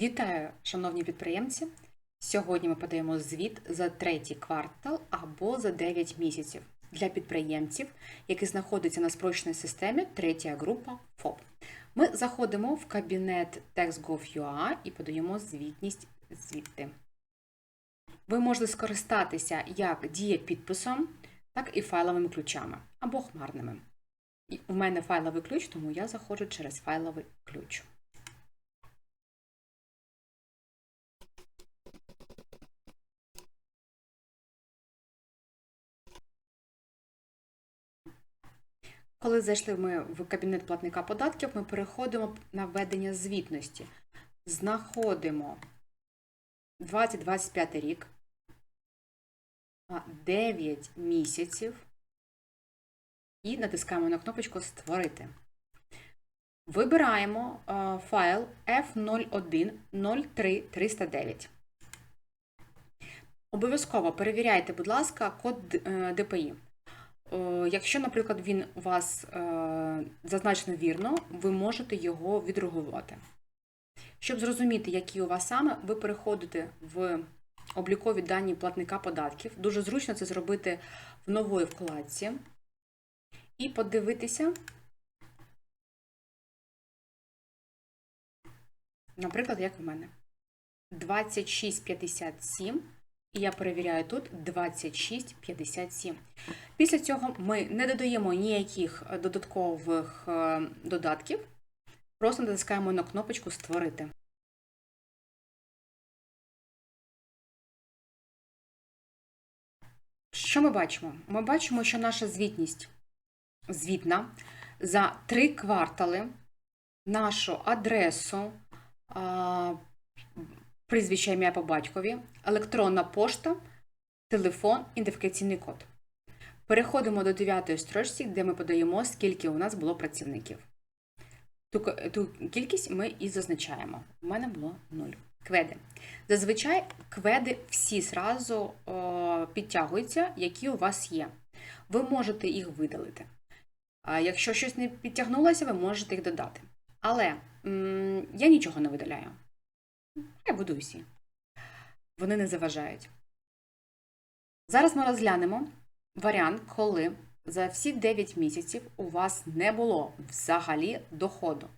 Вітаю, шановні підприємці! Сьогодні ми подаємо звіт за третій квартал або за 9 місяців для підприємців, які знаходяться на спрощеній системі третя група ФОП. Ми заходимо в кабінет TextGov.ua і подаємо звітність звідти. Ви можете скористатися як дієпідписом, так і файловими ключами або хмарними. У мене файловий ключ, тому я заходжу через файловий ключ. Коли зайшли ми в кабінет платника податків, ми переходимо на введення звітності. Знаходимо 2025 рік, 9 місяців і натискаємо на кнопочку Створити. Вибираємо е, файл F0103309. Обов'язково перевіряйте, будь ласка, код е, ДПІ. Е, Якщо, наприклад, він у вас е, зазначено вірно, ви можете його відреагувати. Щоб зрозуміти, які у вас саме, ви переходите в облікові дані платника податків. Дуже зручно це зробити в нової вкладці. І подивитися, наприклад, як в мене. 2657. І я перевіряю тут 2657. Після цього ми не додаємо ніяких додаткових е, додатків, просто натискаємо на кнопочку Створити. Що ми бачимо? Ми бачимо, що наша звітність звітна за три квартали нашу адресу, прізвище ім'я по батькові, електронна пошта, телефон, ідентифікаційний код. Переходимо до 9 строчці, де ми подаємо, скільки у нас було працівників. Ту, ту кількість ми і зазначаємо. У мене було 0. Кведи. Зазвичай кведи всі зразу о, підтягуються, які у вас є. Ви можете їх видалити. А якщо щось не підтягнулося, ви можете їх додати. Але м я нічого не видаляю. Я буду усі. Вони не заважають. Зараз ми розглянемо варіант, коли за всі 9 місяців у вас не було взагалі доходу.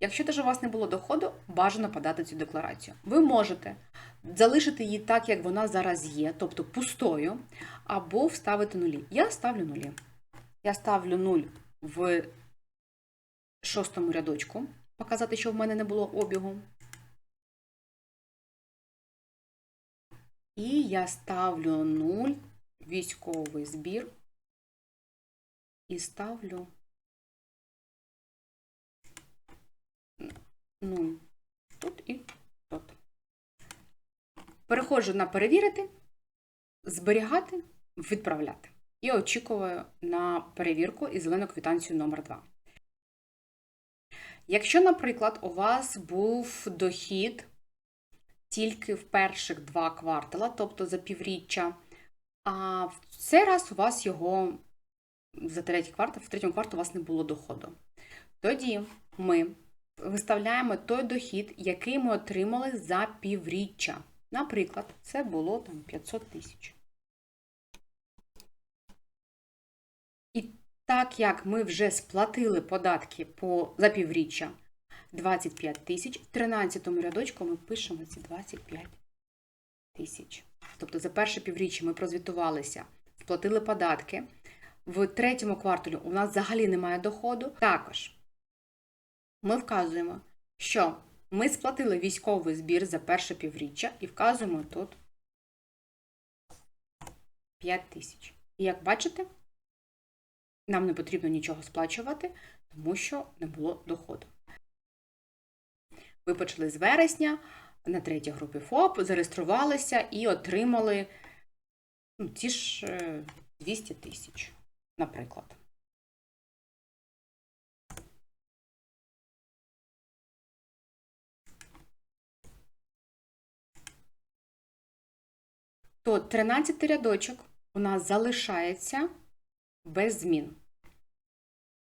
Якщо теж у вас не було доходу, бажано подати цю декларацію. Ви можете залишити її так, як вона зараз є, тобто пустою, або вставити нулі. Я ставлю нулі. Я ставлю 0 в шостому рядочку, показати, що в мене не було обігу. І я ставлю 0 військовий збір і ставлю 0 тут і тут. Переходжу на перевірити, зберігати, відправляти. І очікую на перевірку і зелену квитанцію номер 2 Якщо, наприклад, у вас був дохід тільки в перших два квартала, тобто за півріччя, а в цей раз у вас його за третій квартал, в третьому кварталі у вас не було доходу. Тоді ми виставляємо той дохід, який ми отримали за півріччя. Наприклад, це було там 500 тисяч. І так як ми вже сплатили податки по, за півріччя 25 тисяч, в 13 рядочку ми пишемо ці 25 тисяч. Тобто за перше півріччя ми прозвітувалися, сплатили податки. В третьому кварталі у нас взагалі немає доходу. Також ми вказуємо, що ми сплатили військовий збір за перше півріччя і вказуємо тут 5 тисяч. І як бачите, нам не потрібно нічого сплачувати, тому що не було доходу. Ви почали з вересня на третій групі ФОП, зареєструвалися і отримали ну, ті ж 200 тисяч, наприклад. То 13 рядочок у нас залишається без змін.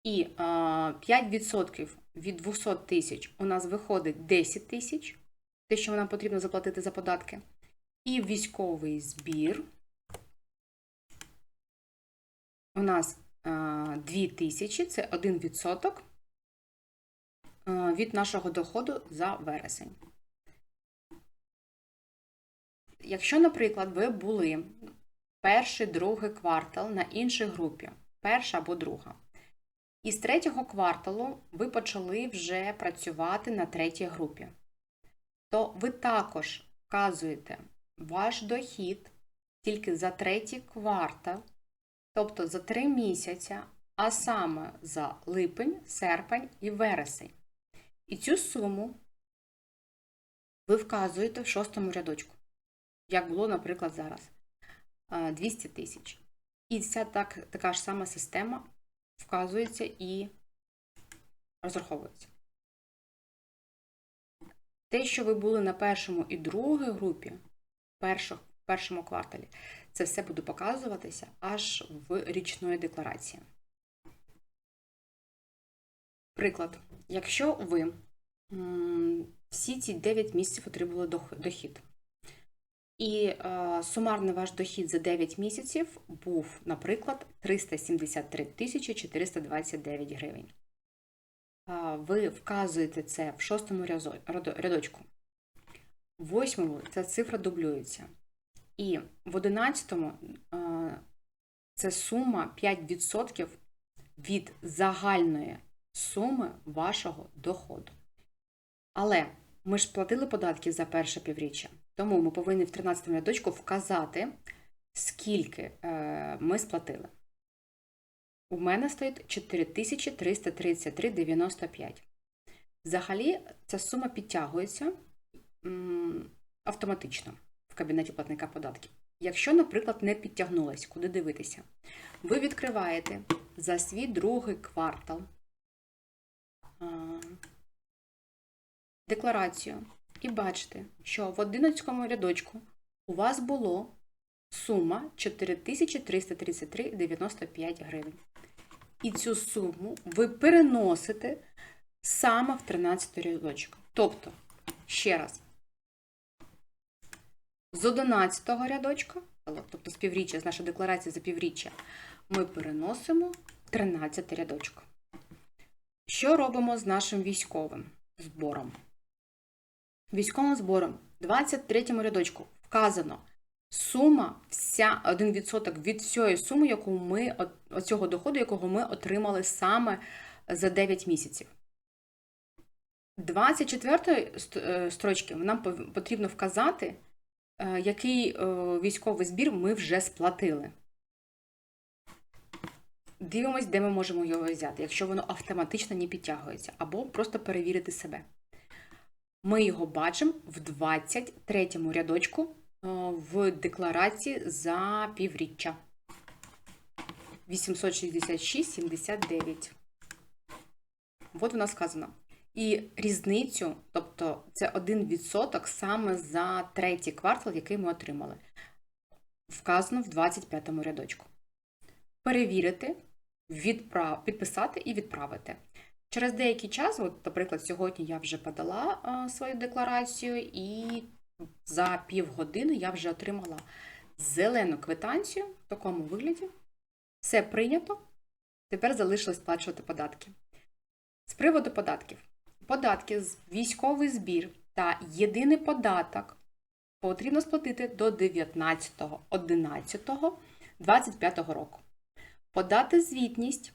І 5% від 200 тисяч у нас виходить 10 тисяч, те, що нам потрібно заплатити за податки. І військовий збір. У нас 2 тисячі це 1% е, від нашого доходу за вересень. Якщо, наприклад, ви були перший, другий квартал на іншій групі, перша або друга, і з третього кварталу ви почали вже працювати на третій групі, то ви також вказуєте ваш дохід тільки за третій квартал, тобто за три місяця, а саме за липень, серпень і вересень. І цю суму ви вказуєте в шостому рядочку, як було, наприклад, зараз 200 тисяч. І ця так, така ж сама система вказується і розраховується. Те, що ви були на першому і другій групі, в першому кварталі, це все буде показуватися аж в річної декларації. Приклад, якщо ви всі ці 9 місяців отримали дохід, і е, сумарний ваш дохід за 9 місяців був, наприклад, 373 тисячі 429 гривень. Е, ви вказуєте це в шостому рядочку. В восьмому ця цифра дублюється. І в одинадцятому е, це сума 5% від загальної суми вашого доходу. Але ми ж платили податки за перше півріччя. Тому ми повинні в 13 рядочку вказати, скільки е, ми сплатили. У мене стоїть 4333,95. Взагалі, ця сума підтягується автоматично в кабінеті платника податків. Якщо, наприклад, не підтягнулась, куди дивитися, ви відкриваєте за свій другий квартал декларацію і бачите, що в 11 рядочку у вас було сума 4333,95 гривень. І цю суму ви переносите саме в 13 рядочок. Тобто, ще раз, з 11 рядочка, тобто з півріччя, з нашої декларації за півріччя, ми переносимо 13 рядочок. Що робимо з нашим військовим збором? Військовим збором в 23 рядочку вказано сума вся 1% від всієї суми, яку ми цього доходу, якого ми отримали саме за 9 місяців. 24 е, строчки нам потрібно вказати, е, який е, військовий збір ми вже сплатили. Дивимось, де ми можемо його взяти, якщо воно автоматично не підтягується, або просто перевірити себе. Ми його бачимо в 23 рядочку е, в декларації за півріччя. 866,79. От вона сказано. І різницю, тобто це 1% саме за третій квартал, який ми отримали. Вказано в 25 рядочку. Перевірити, відправ... підписати і відправити. Через деякий час, от, наприклад, сьогодні я вже подала свою декларацію, і за півгодини я вже отримала зелену квитанцію в такому вигляді. Все прийнято. Тепер залишилось сплачувати податки. З приводу податків. Податки військовий збір та єдиний податок потрібно сплатити до 19.11.25 року. Подати звітність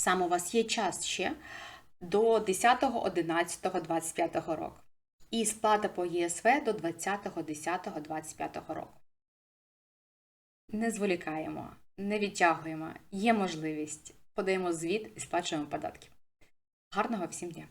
Саме у вас є час ще до 10, 11, 25 року. І сплата по ЄСВ до 20.10.25 року. Не зволікаємо, не відтягуємо, є можливість. Подаємо звіт і сплачуємо податки. Гарного всім дня!